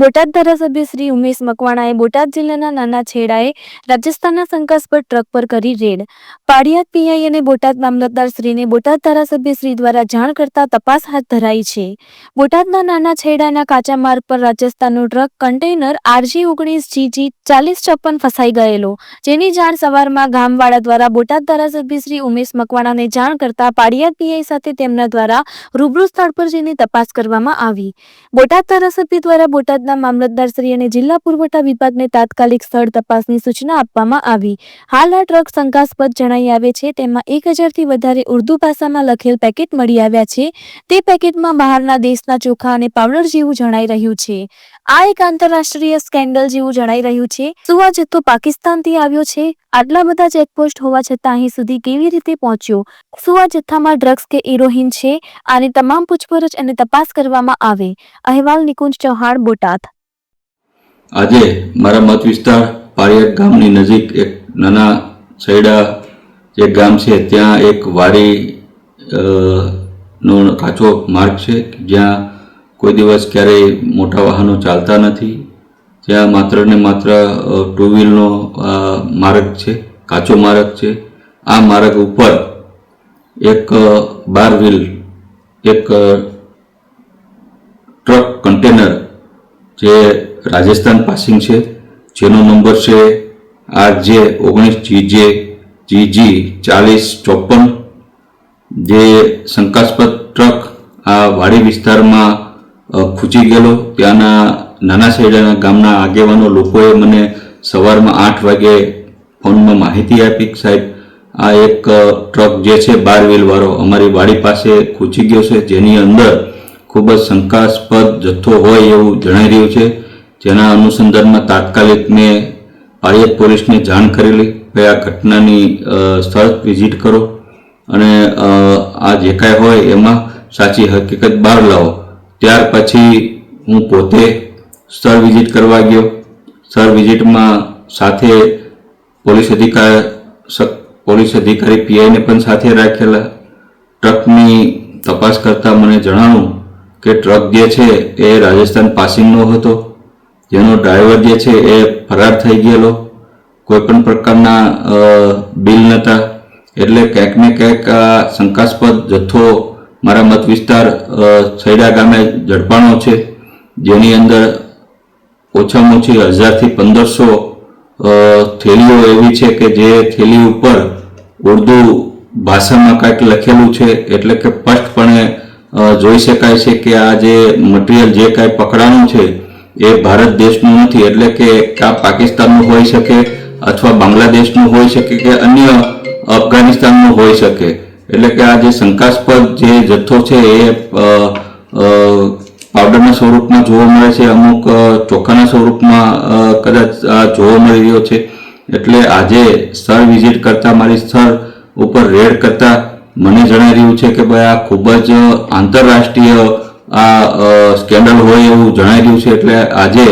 બોટાદ ધારાસભ્ય શ્રી ઉમેશ મકવાણાએ બોટાદ જિલ્લાના નાના છેડાએ રાજસ્થાનના શંકાસ્પદ ટ્રક પર કરી રેડ. પાડિયાદ પીઆઈ અને બોટાદ મામલતદાર શ્રીને બોટાદ ધારાસભ્ય શ્રી દ્વારા જાણ કરતા તપાસ હાથ ધરાઈ છે. બોટાદના નાના છેડાના કાચા માર્ગ પર રાજસ્થાનનો ટ્રક કન્ટેનર આરજી ઓગણીસ જીજી ચાલીસ છપ્પન ફસાઈ ગયેલો. જેની જાણ સવારમાં ગામવાળા દ્વારા બોટાદ ધારાસભ્ય શ્રી ઉમેશ મકવાણાને જાણ કરતા પાડિયાદ પીઆઈ સાથે તેમના દ્વારા રૂબરૂ સ્થળ પર જઈને તપાસ કરવામાં આવી. બોટાદ ધારાસભ્ય દ્વારા બોટાદના મામલતદાર શ્રી અને જિલ્લા પુરવઠા વિભાગને તાત્કાલિક સ્થળ તપાસની સૂચના આપવામાં આવી. હાલ આ ટ્રક શંકાસ્પદ જણાઈ આવે છે. તેમાં એક હજારથી વધારે ઉર્દુ ભાષામાં લખેલ પેકેટ મળી આવ્યા છે. તે પેકેટમાં બહારના દેશના ચોખા અને પાવડર જેવું જણાઈ રહ્યું છે. આ એક આંતરરાષ્ટ્રીય સ્કેન્ડલ જેવું જણાઈ રહ્યું છે. શું આ જથ્થો પાકિસ્તાનથી આવ્યો છે? આટલા બધા ચેકપોસ્ટ હોવા છતાં અહીં સુધી કેવી રીતે પહોંચ્યો? શું આ જથ્થામાં ડ્રગ્સ કે ઇરોહિન છે? આની તમામ પૂછપરછ અને તપાસ કરવામાં આવે. અહેવાલ નિકુંજ ચૌહાણ, બોટાદ. આજે મારા મત વિસ્તાર પાળિયાદ ગામની નજીક એક નાના સૈડા જે ગામ છે, ત્યાં એક વાડી નો કાચો માર્ગ છે, જ્યાં કોઈ દિવસ ક્યારેય મોટા વાહનો ચાલતા નથી. ત્યાં માત્ર ને માત્ર ટુ વ્હીલનો માર્ગ છે, કાચો માર્ગ છે. આ માર્ગ ઉપર એક બાર વ્હીલ એક ટ્રક કન્ટેનર જે રાજસ્થાન પાસિંગ છે, જેનો નંબર છે આર જે ઓગણીસ, જીજે, જીજી ચાલીસ, ચોપન. જે શંકાસ્પદ ટ્રક આ વાડી વિસ્તારમાં ખૂચી ગયેલો. ત્યાંના નાના સૈડાના ગામના આગેવાનો લોકોએ મને સવારમાં આઠ વાગે ફોનમાં માહિતી આપી સાહેબ, આ એક ટ્રક જે છે બાર વ્હીલવાળો અમારી વાડી પાસે ખૂંચી ગયો છે. જેની અંદર ખૂબ જ શંકાસ્પદ જથ્થો હોય એવું જણાઈ રહ્યું છે. જેના અનુસંધાનમાં તાત્કાલિક મેં પાળિયાદ પોલીસને જાણ કરેલી કે આ ઘટનાની સ્થળ વિઝિટ કરો અને આ જે કાંઈ હોય એમાં સાચી હકીકત બહાર લાવો. ત્યાર પછી હું પોતે સ્થળ વિઝિટ કરવા ગયો. સ્થળ વિઝિટમાં સાથે પોલીસ અધિકાર પોલીસ અધિકારી પીઆઈને પણ સાથે રાખેલા. ટ્રકની તપાસ કરતાં મને જણાવ્યું કે ટ્રક જે છે એ રાજસ્થાન પાસિંગનો હતો. જેનો ડ્રાઈવર જે છે એ ફરાર થઈ ગયેલો. કોઈ પણ પ્રકારના બિલ નહોતા એટલે ક્યાંક ને ક્યાંક આ શંકાસ્પદ જથ્થો મારા મત વિસ્તાર સૈડા ગામે ઝડપાણો છે. જેની અંદર ઓછામાં ઓછી હજારથી પંદરસો થેલીઓ એવી છે કે જે થેલી ઉપર ઉર્દુ ભાષામાં કાંઈક લખેલું છે, એટલે કે સ્પષ્ટપણે જોઈ શકાય છે કે આ જે મટીરિયલ જે કાંઈ પકડાણું છે, એ ભારત દેશનું નથી, એટલે કે આ પાકિસ્તાનનું હોઈ શકે અથવા બાંગ્લાદેશનું હોઈ શકે કે અન્ય અફઘાનિસ્તાનનું હોઈ શકે. એટલે કે આ જે શંકાસ્પદ જે જથ્થો છે એ પાવડરના સ્વરૂપમાં જોવા મળે છે, અમુક ચોખાના સ્વરૂપમાં કદાચ જોવા મળી રહ્યો છે. એટલે આજે સ્થળ વિઝિટ કરતા, મારી સ્થળ ઉપર રેડ કરતા મને જણાઈ રહ્યું છે કે ભાઈ આ ખૂબ જ આંતરરાષ્ટ્રીય, આ સ્કેન્ડલ હોય એવું જણાઈ રહ્યું છે. એટલે આજે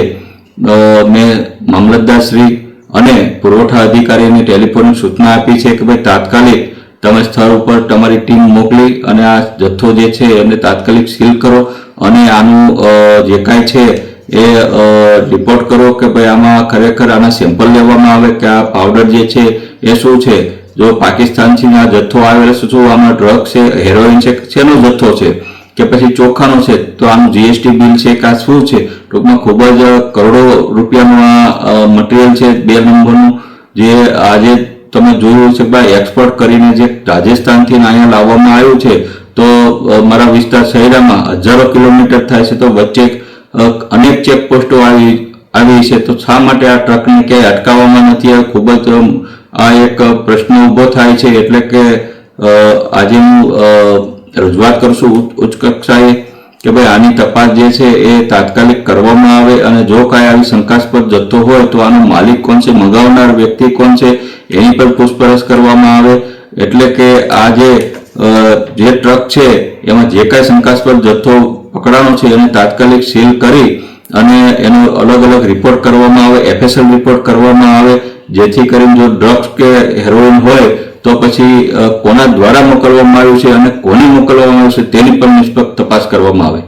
મેં મામલતદાર શ્રી અને પુરવઠા અધિકારીને ટેલિફોન સૂચના આપી છે કે ભાઈ તાત્કાલિક તમે સ્થળ ઉપર તમારી ટીમ મોકલી અને આ જથ્થો જે છે એને તાત્કાલિક સીલ કરો. અને આનું જે કાંઈ છે એ રિપોર્ટ કરો કે ભાઈ આમાં ખરેખર આના સેમ્પલ લેવામાં આવે કે આ પાવડર જે છે એ શું છે? જો પાકિસ્તાનથી આ જથ્થો આવેલો શું આમાં ડ્રગ છે હેરોઇન છે, શેનો જથ્થો છે? કે પછી ચોખાનો છે, તો આનું જીએસટી બિલ છે કે આ શું છે? ટૂંકમાં ખૂબ જ કરોડો રૂપિયાનું આ મટીરિયલ છે, બે નંબરનું. જે આજે તમે જોયું છે ભાઈ એક્સપોર્ટ કરીને જે રાજસ્થાનથી અહીંયા લાવવામાં આવ્યું છે તો મારા વિસ્તાર શહેરામાં હજારો કિલોમીટર થાય છે, તો વચ્ચે અનેક ચેકપોસ્ટો આવી આવી છે. તો શા માટે આ ટ્રકને ક્યાંય અટકાવવામાં નથી? ખૂબ જ આ એક પ્રશ્ન ઊભો થાય છે. એટલે કે આજે હું રજૂઆત કરશું ઉચ્ચ- કક્ષાએ કે ભાઈ, આની તપાસ જે છે એ તાત્કાલિક કરવામાં આવે અને જો કાંઈ આવી શંકાસ્પદ જથ્થો હોય, તો આનો માલિક કોણ છે? મંગાવનાર વ્યક્તિ કોણ છે? એની પર પૂછપરછ કરવામાં આવે. એટલે કે, આ જે જે ટ્રક છે, એમાં જે કાંઈ શંકાસ્પદ જથ્થો પકડાનો છે, એને તાત્કાલિક સીલ કરી અને એનો અલગ અલગ રિપોર્ટ કરવામાં આવે એફએસએલ રિપોર્ટ કરવામાં આવે, જેથી કરીને જો ડ્રગ્સ કે હેરોઇન હોય, તો પછી કોના દ્વારા મોકલવામાં આવ્યું છે અને કોને મોકલવામાં આવ્યું છે તેની પણ નિષ્પક્ષ તપાસ કરવામાં આવે.